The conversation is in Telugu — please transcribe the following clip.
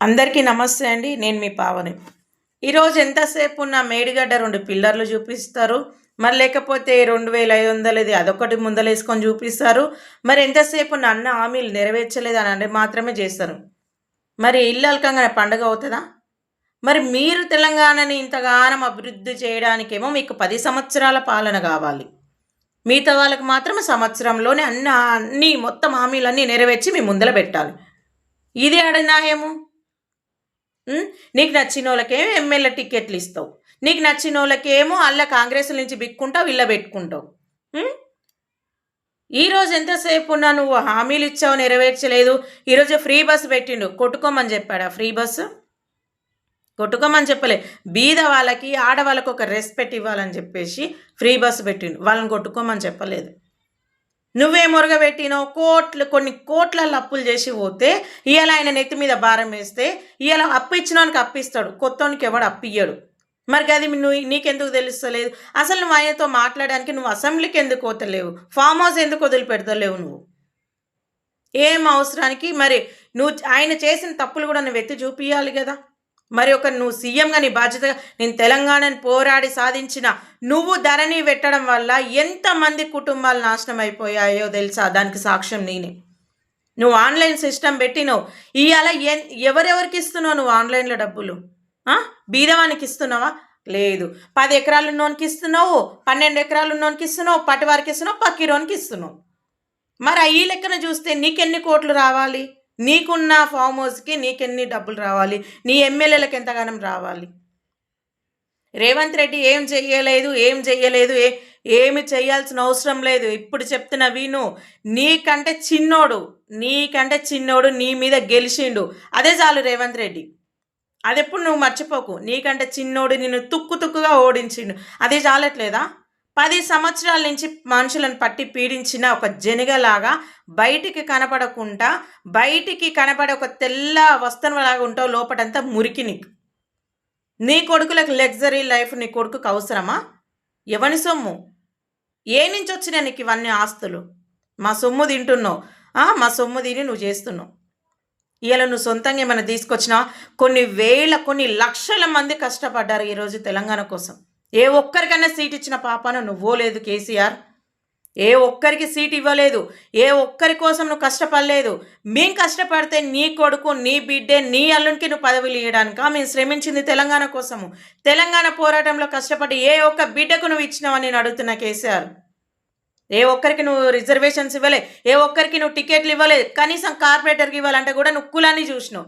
అందరికీ నమస్తే అండి నేను మీ పావని. ఈరోజు ఎంతసేపు నా మేడిగడ్డ రెండు పిల్లర్లు చూపిస్తారు. మరి లేకపోతే రెండు వేల ఐదు వందలది అదొకటి ముందలేసుకొని చూపిస్తారు. మరి ఎంతసేపు ఉన్న అన్న హామీలు నెరవేర్చలేదు అని అంటే మాత్రమే చేస్తారు. మరి ఇల్లు అల్కంగానే పండుగ అవుతుందా? మరి మీరు తెలంగాణని ఇంతగానం అభివృద్ధి చేయడానికేమో మీకు పది సంవత్సరాల పాలన కావాలి. మిగతా వాళ్ళకి మాత్రం సంవత్సరంలోనే అన్ని అన్ని మొత్తం హామీలన్నీ నెరవేర్చి మీ ముందర పెట్టాలి. ఇది ఆడ ఏమో నీకు నచ్చిన వాళ్ళకేమో ఎమ్మెల్యే టికెట్లు ఇస్తావు. నీకు నచ్చిన వాళ్ళకేమో అల్ల కాంగ్రెస్ నుంచి బిక్కుంటావు ఇళ్ళ పెట్టుకుంటావు. ఈరోజు ఎంతసేపు ఉన్నా నువ్వు హామీలు ఇచ్చావు నెరవేర్చలేదు. ఈరోజు ఫ్రీ బస్ పెట్టిండు. కొట్టుకోమని చెప్పాడా ఫ్రీ బస్సు కొట్టుకోమని చెప్పలే. బీద వాళ్ళకి ఆడవాళ్ళకి ఒక రెస్పెక్ట్ ఇవ్వాలని చెప్పేసి ఫ్రీ బస్సు పెట్టిండు. వాళ్ళని కొట్టుకోమని చెప్పలేదు. నువ్వే మురగబెట్టినో? కోట్లు కొన్ని కోట్ల అప్పులు చేసి పోతే ఇవాళ ఆయన నెత్తి మీద భారం వేస్తే ఇవాళ అప్పు ఇచ్చినోనికి అప్పిస్తాడు కొత్తోనికి ఎవడు అప్పియ్యడు మరి అది నువ్వు నీకెందుకు తెలుస్తలేదు? అసలు నువ్వు ఆయనతో మాట్లాడడానికి నువ్వు అసెంబ్లీకి ఎందుకు పోతలేవు? ఫామ్ హౌస్ ఎందుకు వదిలిపెడతలేవు నువ్వు? ఏం అవసరానికి? మరి నువ్వు ఆయన చేసిన తప్పులు కూడా నువ్వు ఎత్తి చూపియాలి కదా. మరి ఒక నువ్వు సీఎంగా నీ బాధ్యతగా నేను తెలంగాణని పోరాడి సాధించిన నువ్వు ధరని పెట్టడం వల్ల ఎంతమంది కుటుంబాలు నాశనం అయిపోయాయో తెలుసా? దానికి సాక్ష్యం నేనే. నువ్వు ఆన్లైన్ సిస్టమ్ పెట్టినావు. ఇవాళ ఎన్ ఎవరెవరికి ఇస్తున్నావు నువ్వు ఆన్లైన్లో డబ్బులు? బీదవానికి ఇస్తున్నావా? లేదు. పది ఎకరాలు ఉన్నోనికి ఇస్తున్నావు పన్నెండు ఎకరాలు ఉన్నోనికి ఇస్తున్నావు పటివారికి ఇస్తున్నావు పక్కిరోనికి ఇస్తున్నావు. మరి ఈ లెక్కన చూస్తే నీకెన్ని కోట్లు రావాలి? నీకున్న ఫామ్ హౌస్కి నీకెన్ని డబ్బులు రావాలి? నీ ఎమ్మెల్యేలకు ఎంతగానం రావాలి? రేవంత్ రెడ్డి ఏం చెయ్యలేదు ఏం చెయ్యలేదు ఏ ఏమి చేయాల్సిన అవసరం లేదు. ఇప్పుడు చెప్తున్న విను. నీకంటే చిన్నోడు నీకంటే చిన్నోడు నీ మీద గెలిచిండు. అదే చాలు రేవంత్ రెడ్డి. అదెప్పుడు నువ్వు మర్చిపోకు. నీకంటే చిన్నోడు నిన్ను తుక్కు తుక్కుగా ఓడించిండు. అదే చాలట్లేదా? పది సంవత్సరాల నుంచి మనుషులను పట్టి పీడించిన ఒక జనిగలాగా బయటికి కనపడకుండా బయటికి కనపడే ఒక తెల్ల వస్త్రంలాగా ఉంటావు లోపటంతా మురికి నీకు. నీ కొడుకులకు లగ్జరీ లైఫ్ నీ కొడుకుకు అవసరమా? ఎవని సొమ్ము? ఏ నుంచి వచ్చినాయి నీకు ఇవన్నీ ఆస్తులు? మా సొమ్ము తింటున్నావు. మా సొమ్ము తిని నువ్వు చేస్తున్నావు. ఇలా నువ్వు సొంతంగా ఏమైనా తీసుకొచ్చినా కొన్ని వేల కొన్ని లక్షల మంది కష్టపడ్డారు ఈరోజు తెలంగాణ కోసం. ఏ ఒక్కరికైనా సీట్ ఇచ్చిన పాపాన నువ్వో లేదు కేసీఆర్. ఏ ఒక్కరికి సీట్ ఇవ్వలేదు. ఏ ఒక్కరి కోసం నువ్వు కష్టపడలేదు. మేం కష్టపడితే నీ కొడుకు నీ బిడ్డే నీ అల్లునికి నువ్వు పదవులు ఇవ్వడానిక మేము శ్రమించింది తెలంగాణ కోసము. తెలంగాణ పోరాటంలో కష్టపడి ఏ ఒక్క బిడ్డకు నువ్వు ఇచ్చినావని నేను అడుగుతున్నా కేసీఆర్. ఏ ఒక్కరికి నువ్వు రిజర్వేషన్స్ ఇవ్వలే ఏ ఒక్కరికి నువ్వు టికెట్లు ఇవ్వలేదు కనీసం కార్పొరేటర్కి ఇవ్వాలంటే కూడా నువ్వు కులాన్ని చూసినావు.